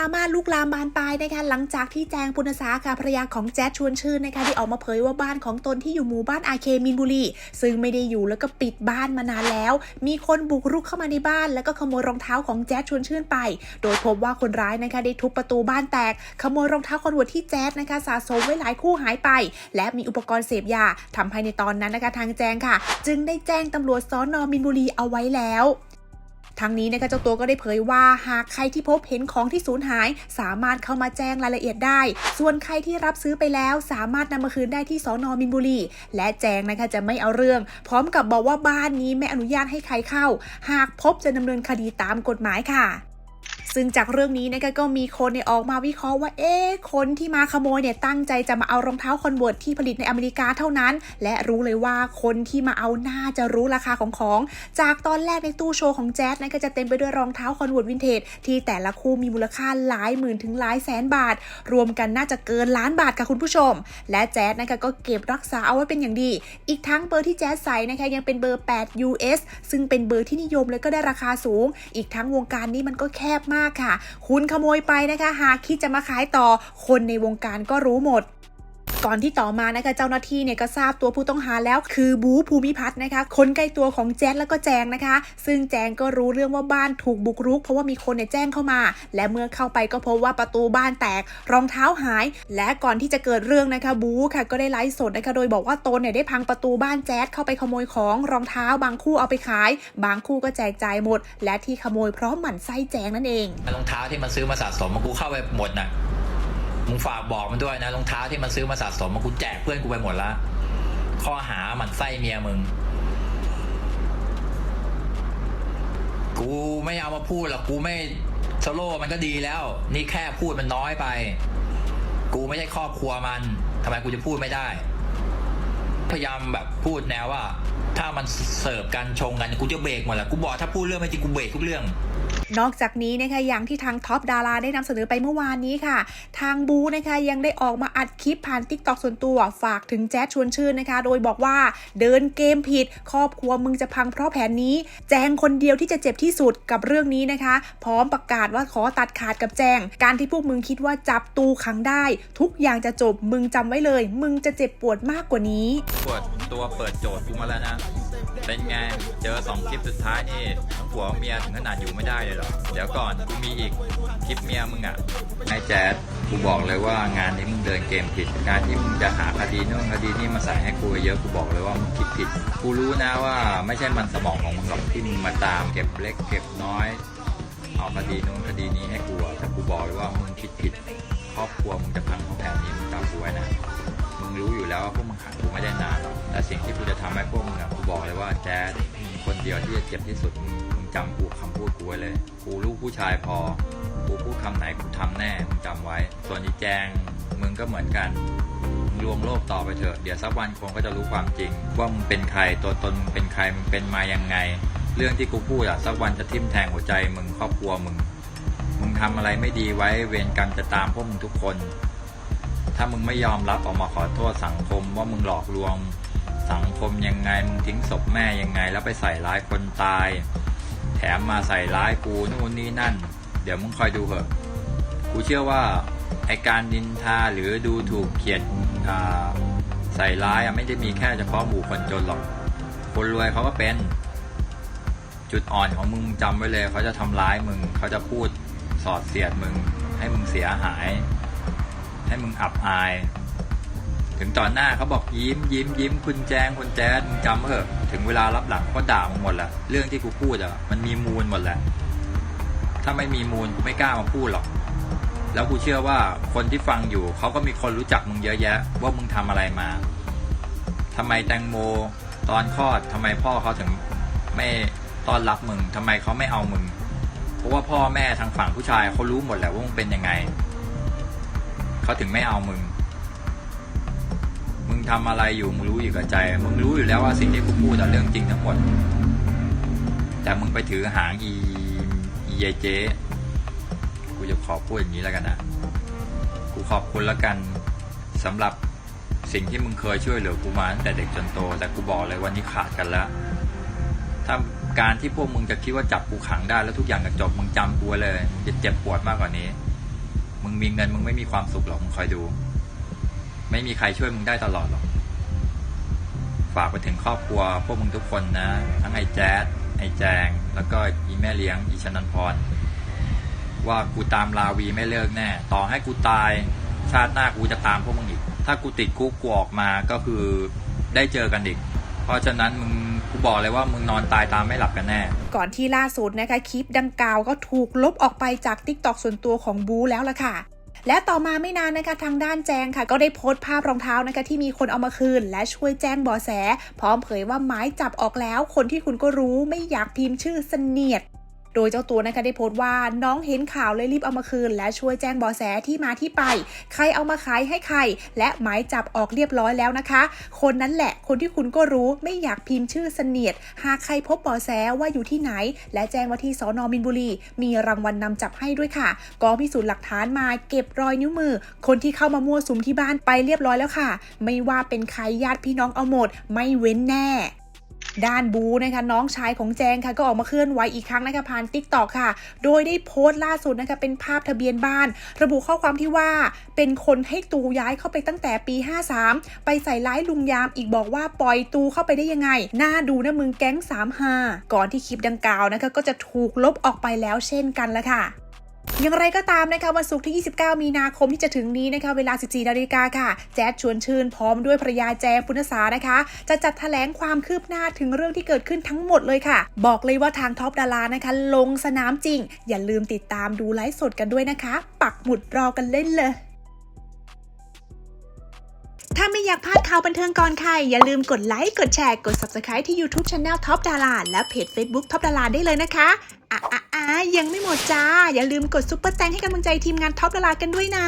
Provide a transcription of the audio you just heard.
ราม่าลุกลามบานปลายนะคะหลังจากที่แจงปุณสาค่ะภรรยาของแจ๊ดชวนชื่นนะคะที่ออกมาเผยว่าบ้านของตนที่อยู่หมู่บ้านอาเคมินบุรี ซึ่งไม่ได้อยู่แล้วก็ปิดบ้านมานานแล้ว มีคนบุกรุกเข้ามาในบ้าน แล้วก็ขโมยรองเท้าของแจ๊ดชวนชื่นไป โดยพบว่าคนร้ายนะคะได้ทุบประตูบ้านแตก ขโมยรองเท้าคอนวิร์ตที่แจ๊ดนะคะสะสมไว้หลายคู่หายไป และมีอุปกรณ์เสพยาทำให้ในตอนนั้นนะคะทางแจงค่ะ จึงได้แจ้งตำรวจสอนอมินบุรีเอาไว้แล้ว ทั้งนี้นะคะเจ้าตัวก็ได้เผยว่าหากใครที่พบเห็นของที่สูญหาย สามารถเข้ามาแจ้งรายละเอียดได้ ส่วนใครที่รับซื้อไปแล้วสามารถนำมาคืนได้ที่สอนอมินบุรี และแจ้งนะคะจะไม่เอาเรื่อง พร้อมกับบอกว่าบ้านนี้ไม่อนุญาตให้ใครเข้า หากพบจะดำเนินคดีตามกฎหมายค่ะ ซึ่งจากเรื่องนี้นะคะก็มีคนเนี่ยออกมาวิเคราะห์ว่าเอ๊คนที่มาขโมยเนี่ยตั้งใจจะมาเอารองเท้าคอนเวิร์ตที่ผลิตในอเมริกาเท่านั้น และรู้เลยว่าคนที่มาเอาน่าจะรู้ราคาของของ จากตอนแรกในตู้โชว์ของแจ๊สนะก็จะเต็มไปด้วยรองเท้าคอนเวิร์ตวินเทจที่แต่ละคู่มีมูลค่าหลายหมื่นถึงหลายแสนบาท รวมกันน่าจะเกินล้านบาทค่ะคุณผู้ชม และแจ๊สนะคะก็เก็บรักษาเอาไว้เป็นอย่างดี อีกทั้งเบอร์ที่แจ๊สใส่นะคะยังเป็นเบอร์ 8 US ซึ่งเป็นเบอร์ที่นิยมและก็ได้ราคาสูง อีกทั้งวงการนี้มันก็แคบมากค่ะ คุณขโมยไปนะคะ หากคิดจะมาขายต่อ คนในวงการก็รู้หมด ก่อนที่ต่อมานะคะเจ้าหน้าที่เนี่ยก็ทราบตัวผู้ต้องหาแล้วคือบูภูมิพัฒน์นะคะคนใกล้ตัวของแจ๊ดแล้วก็แจงนะคะ ซึ่งแจงก็รู้เรื่องว่าบ้านถูกบุกรุก เพราะว่ามีคนเนี่ยแจ้งเข้ามา และเมื่อเข้าไปก็พบว่าประตูบ้านแตกรองเท้าหาย และก่อนที่จะเกิดเรื่องนะคะบูค่ะก็ได้ไลฟ์สดนะคะโดยบอกว่าตนเนี่ยได้พังประตูบ้านแจ๊ดเข้าไปขโมยของรองเท้าบางคู่เอาไปขาย บางคู่ก็แจกจ่ายหมด และที่ขโมยเพราะหมั่นไส้แจงนั่นเองรองเท้าที่มันซื้อมาสะสมมันกูเข้าไปหมดน่ะ มึงฝากบอกมันด้วยนะรองเท้าที่มันซื้อมาสะสมมันกูแจกเพื่อนกูไปหมดละข้อหาหมันไส้เมียมึง กูไม่เอามาพูดหรอกกูไม่โซโล่มันก็ดีแล้ว นี่แค่พูดมันน้อยไป กูไม่ใช่ครอบครัวมันทำไมกูจะพูดไม่ได้ พยายามแบบพูดแนวว่า ถ้ามันเสิร์ฟกันชงกันกูจะเบรกหมดแหละกูบอกถ้าพูดเรื่องไม่จริงกูเบรกทุกเรื่อง นอกจากนี้นะคะอย่างที่ทางท็อปดาราได้นำเสนอไปเมื่อวานนี้ค่ะ ทางบูนะคะยังได้ออกมาอัดคลิปผ่านทิกตอกส่วนตัวฝากถึงแจ๊ดชวนชื่นนะคะ โดยบอกว่าเดินเกมผิด ครอบครัวมึงจะพังเพราะแผนนี้ แจงคนเดียวที่จะเจ็บที่สุดกับเรื่องนี้นะคะ พร้อมประกาศว่าขอตัดขาดกับแจง การที่พวกมึงคิดว่าจับตูขังได้ ทุกอย่างจะจบมึงจำไว้เลย มึงจะเจ็บปวดมากกว่านี้ปิดตัวเปิดโจทย์กูมาแล้วนะ เป็นไง เจอสองคลิปสุดท้ายนี่ทั้งผัวเมียถึงขนาดอยู่ไม่ได้เลยเหรอ เดี๋ยวก่อนกูมีอีกคลิปเมียมึงอะ่ะไอ้แจ๊ดกูบอกเลยว่างานนี้มึงเดินเกมผิด การที่มึงจะหาคดีโน่นคดีนี่มาใส่ให้กูเยอะกูบอกเลยว่ามึงคิดผิด กูรู้นะว่าไม่ใช่มันสมองของมึงหรอกที่มึงมาตามเก็บเล็กเก็บน้อย เอาคดีโน้นคดีนี้ให้กูแต่กูบอกเลยว่ามึงคิดผิด ครอบครัวมึงจะพังเพราะแผนนี้มึงจำกูไว้นะ มึงรู้อยู่แล้วว่าพวกมึงขังกูไม่ได้นานหรอกแต่สิ่งที่กูจะทำให้พวกมึง เดียวที่จะเจ็บที่สุดมึงจำกูคำพูดกูไว้เลย กูลูกผู้ชายพอ กูพูดคำไหนกูทำแน่มึงจำไว้ ส่วนอีแจงมึงก็เหมือนกันมึงลวงโลกต่อไปเถอะ เดี๋ยวสักวันคงก็จะรู้ความจริง ว่ามึงเป็นใคร ตัวตนมึงเป็นใคร มึงเป็นมายังไง เรื่องที่กูพูดอะสักวันจะทิ่มแทงหัวใจมึงครอบครัวมึง มึงทำอะไรไม่ดีไว้ เวรกรรมจะตามพวกมึงทุกคน ถ้ามึงไม่ยอมรับออกมาขอโทษสังคมว่ามึงหลอกลวงสังคมยังไงมึงทิ้งศพแม่ยังไง แล้วไปใส่ร้ายคนตาย แถมมาใส่ร้ายกูนู่นนี่นั่น เดี๋ยวมึงคอยดูเถอะกูเชื่อว่าไอการดินทาหรือดูถูกเกียดใส่ร้ายไม่ได้มีแค่เฉพาะหมู่คนจนหรอกคนรวยเขาก็เป็น จุดอ่อนของมึงมึงจำไว้เลย เขาจะทำร้ายมึง เขาจะพูดสอดเสียดมึง ให้มึงเสียหาย ให้มึงอับอาย ถึงตอนหน้าเขาบอกยิ้มยิ้มยิ้มคุณแจงคุณแจ๊ดมึงจำเถอะถึงเวลารับหลังก็ด่ามึงหมดแหละเรื่องที่กูพูดอะมันมีมูลหมดแหละถ้าไม่มีมูลกูไม่กล้ามาพูดหรอก แล้วกูเชื่อว่าคนที่ฟังอยู่เขาก็มีคนรู้จักมึงเยอะแยะ ว่ามึงทำอะไรมาทำไมแตงโมตอนคลอดทำไมพ่อเขาถึงไม่ต้อนรับมึงทำไมเขาไม่เอามึง เพราะว่าพ่อแม่ทางฝั่งผู้ชายเขารู้หมดแหละว่ามึงเป็นยังไง เขาถึงไม่เอามึง มึงทำอะไรอยู่มึงรู้อยู่กับใจ มึงรู้อยู่แล้วว่าสิ่งที่กูพูดอะเรื่องจริงทั้งหมด แต่มึงไปถือหางอีอีเยเจกูจะขอพูดอย่างนี้แล้วกันนะกูขอบคุณแล้วกันสำหรับสิ่งที่มึงเคยช่วยเหลือกูมาตั้งแต่เด็กจนโต แต่กูบอกเลยวันนี้ขาดกันแล้วถ้าการที่พวกมึงจะคิดว่าจับกูขังได้แล้วทุกอย่างจะจบมึงจำกูไว้เลยมึงจะเจ็บปวดมากกว่านี้ มึงมีเงินมึงไม่มีความสุขหรอกมึงคอยดู ไม่มีใครช่วยมึงได้ตลอดหรอก ฝากไปถึงครอบครัว พวกมึงทุกคนนะ ทั้งไอ้แจ๊ดไอ้แจง แล้วก็อีแม่เลี้ยงอีชนันพร ว่ากูตามลาวีไม่เลิกแน่ ต่อให้กูตายชาติหน้ากูจะตามพวกมึงอีก ถ้ากูติดคุกกูออกมาก็คือได้เจอกันอีก เพราะฉะนั้นมึง กูบอกเลยว่ามึงนอนตายตามไม่หลับกันแน่ ก่อนที่ล่าสุดนะคะคลิปดังกล่าวก็ถูกลบออกไปจาก t ิ k t o k ส่วนตัวของบูแล้วล่ะค่ะและต่อมาไม่นานนะคะทางด้านแจงค่ะ ก็ได้โพสต์ภาพรองเท้านะคะที่มีคนเอามาคืน และช่วยแจ้งเบาะแส พร้อมเผยว่าไม้จับออกแล้ว คนที่คุณก็รู้ไม่อยากพิมพ์ชื่อเสนียด โดยเจ้าตัวนะคะได้โพสต์ว่าน้องเห็นข่าวเลยรีบเอามาคืน และช่วยแจ้งบาะแสที่มาที่ไป ใครเอามาขายให้ใคร และหมายจับออกเรียบร้อยแล้วนะคะ คนนั้นแหละคนที่คุณก็รู้ไม่อยากพิมพ์ชื่อเสนียด หากใครพบบาะแสว่าอยู่ที่ไหน และแจ้งว่าที่สอนอมินบุรี มีรางวัลนำจับให้ด้วยค่ะกองพิสูจน์หลักฐานมาเก็บรอยนิ้วมือ คนที่เข้ามามั่วสุมที่บ้านไปเรียบร้อยแล้วค่ะ ไม่ว่าเป็นใครญาติพี่น้องเอาหมด ไม่เว้นแน่ ด้านบูนะคะน้องชายของแจงค่ะก็ออกมาเคลื่อนไหวอีกครั้งนะคะผ่านติ๊กตอกค่ะ โดยได้โพสต์ล่าสุดนะคะเป็นภาพทะเบียนบ้าน ระบุข้อความที่ว่าเป็นคนให้ตูย้ายเข้าไปตั้งแต่ปี 53 ไปใส่ร้ายลุงยามอีกบอกว่าปล่อยตูเข้าไปได้ยังไง หน่าดูนะมึงแก๊ง 35 ก่อนที่คลิปดังกล่าวนะคะก็จะถูกลบออกไปแล้วเช่นกันละค่ะ อย่างไรก็ตามนะคะวันศุกร์ที่ 29 มีนาคมที่จะถึงนี้นะคะเวลา 14นาฬิกาค่ะ แจ๊ดชวนชื่นพร้อมด้วยภรยาแจงปุณสานะคะ จะจัดแถลงความคืบหน้าถึงเรื่องที่เกิดขึ้นทั้งหมดเลยค่ะ บอกเลยว่าทางท็อปดารานะคะ ลงสนามจริง อย่าลืมติดตามดูไลฟ์สดกันด้วยนะคะ ปักหมุดรอกันเล่นเลยถ้าไม่อยากพลาดข่าวบันเทิงก่อนใครอย่าลืมกดไลค์กดแชร์กด Subscribe ที่ YouTube Channel Top Dara และเพจ Facebook Top Dara ได้เลยนะคะอะอะ ยังไม่หมดจ้า อย่าลืมกดซุปเปอร์แตงให้กำลังใจทีมงานท็อปดารากันด้วยนะ